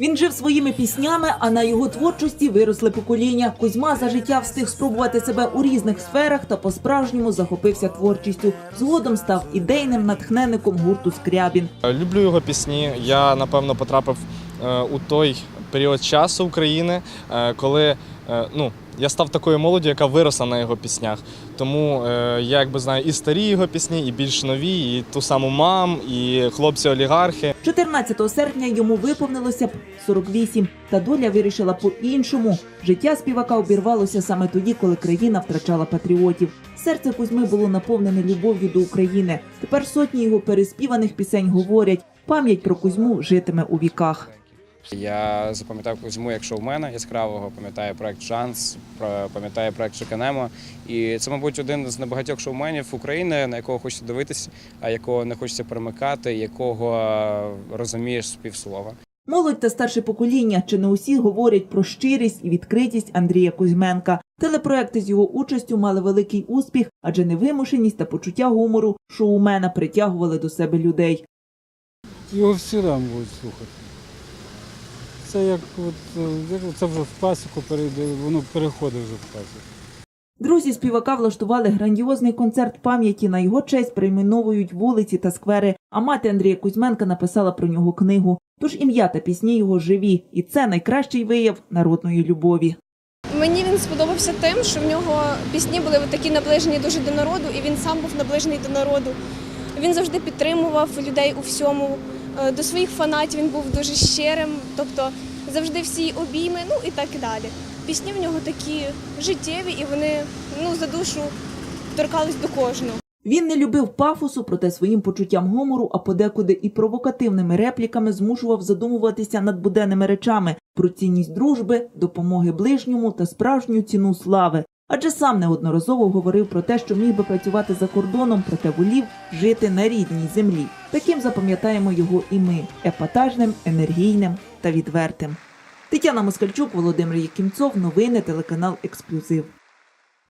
Він жив своїми піснями, а на його творчості виросли покоління. Кузьма за життя встиг спробувати себе у різних сферах та по-справжньому захопився творчістю. Згодом став ідейним натхненником гурту Скрябін. Люблю його пісні. Я напевно потрапив у той період часу України, е, коли е, ну, я став такою молоддю, яка виросла на його піснях. Тому е, я якби знаю і старі його пісні, і більш нові, і ту саму мам, і хлопці-олігархи. 14 серпня йому виповнилося б 48, та доля вирішила по-іншому. Життя співака обірвалося саме тоді, коли країна втрачала патріотів. Серце Кузьми було наповнене любов'ю до України. Тепер сотні його переспіваних пісень говорять. Пам'ять про Кузьму житиме у віках. Я запам'ятав Кузьму як шоумена яскравого, пам'ятаю проект Шанс, пам'ятаю проект Шиканемо. І це, мабуть, один з небагатьох шоуменів України, на якого хочеться дивитись, а якого не хочеться перемикати, якого розумієш з півслова. Молодь та старше покоління чи не усі говорять про щирість і відкритість Андрія Кузьменка. Телепроекти з його участю мали великий успіх, адже невимушеність та почуття гумору шоумена притягували до себе людей. Його всі там будуть слухати. Це як, от, е, як це вже в класику перейде, воно переходить вже в класику. Друзі співака влаштували грандіозний концерт пам'яті. На його честь перейменовують вулиці та сквери. А мати Андрія Кузьменка написала про нього книгу. Тож ім'я та пісні його живі, і це найкращий вияв народної любові. Мені він сподобався тим, що в нього пісні були такі наближені дуже до народу, і він сам був наближений до народу. Він завжди підтримував людей у всьому. Е, До своїх фанатів він був дуже щирим, тобто завжди всі обійми, ну і так і далі. Пісні в нього такі життєві, і вони ну, за душу торкались до кожного. Він не любив пафосу, проте своїм почуттям гумору, а подекуди і провокативними репліками змушував задумуватися над буденними речами про цінність дружби, допомоги ближньому та справжню ціну слави. Адже сам неодноразово говорив про те, що міг би працювати за кордоном, проте волів жити на рідній землі. Таким запам'ятаємо його і ми епатажним, енергійним та відвертим. Тетяна Москальчук, Володимир Якимцов, новини, телеканал Ексклюзив.